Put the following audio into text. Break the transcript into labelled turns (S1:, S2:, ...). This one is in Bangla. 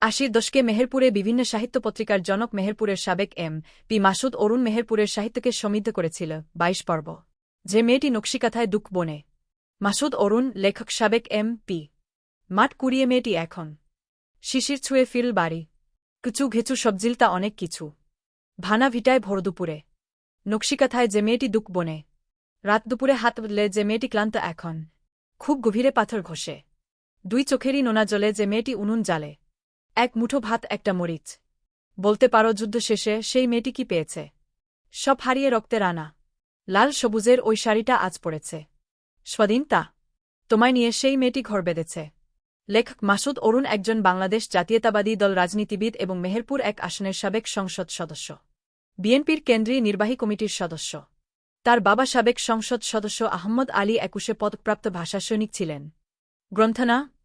S1: আশির দশকে মেহেরপুরে বিভিন্ন সাহিত্য পত্রিকার জনক মেহেরপুরের সাবেক এম পি মাসুদ অরুণ মেহেরপুরের সাহিত্যকে সমৃদ্ধ করেছিল, বাইশ পর্ব। যে মেয়েটি নকশিকাথায় দুঃখ বনে। মাসুদ অরুণ, লেখক সাবেক এম পি। মাঠ কুড়িয়ে মেয়েটি এখন। শিশির ছুঁয়ে ফিল বাড়ি। কুচু ঘেচু সবজিলতা অনেক কিছু। ভানা ভিটায় ভোর দুপুরে। নকশিকাথায় যে মেয়েটি দুঃখ বনে। রাত দুপুরে হাত বদলে যে মেয়েটি ক্লান্ত এখন। খুব গভীরে পাথর ঘষে। দুই চোখেরই নোনা জলে যে মেয়েটি উনুন জালে এক মুঠো ভাত, একটা মরিচ। বলতে পারো যুদ্ধ শেষে সেই মেয়েটি কি পেয়েছে? সব হারিয়ে রক্তে রানা। লাল সবুজের ওই শাড়িটা আজ পড়েছে। স্বাধীনতা তোমায় নিয়ে সেই মেয়েটি ঘর বেঁধেছে। লেখক মাসুদ অরুণ একজন বাংলাদেশ জাতীয়তাবাদী দল রাজনীতিবিদ এবং মেহেরপুর এক আসনের সাবেক সংসদ সদস্য। বিএনপির কেন্দ্রীয় নির্বাহী কমিটির সদস্য। তার বাবা সাবেক সংসদ সদস্য আহম্মদ আলী একুশে পদপ্রাপ্ত ভাষা সৈনিক ছিলেন। গ্রন্থনা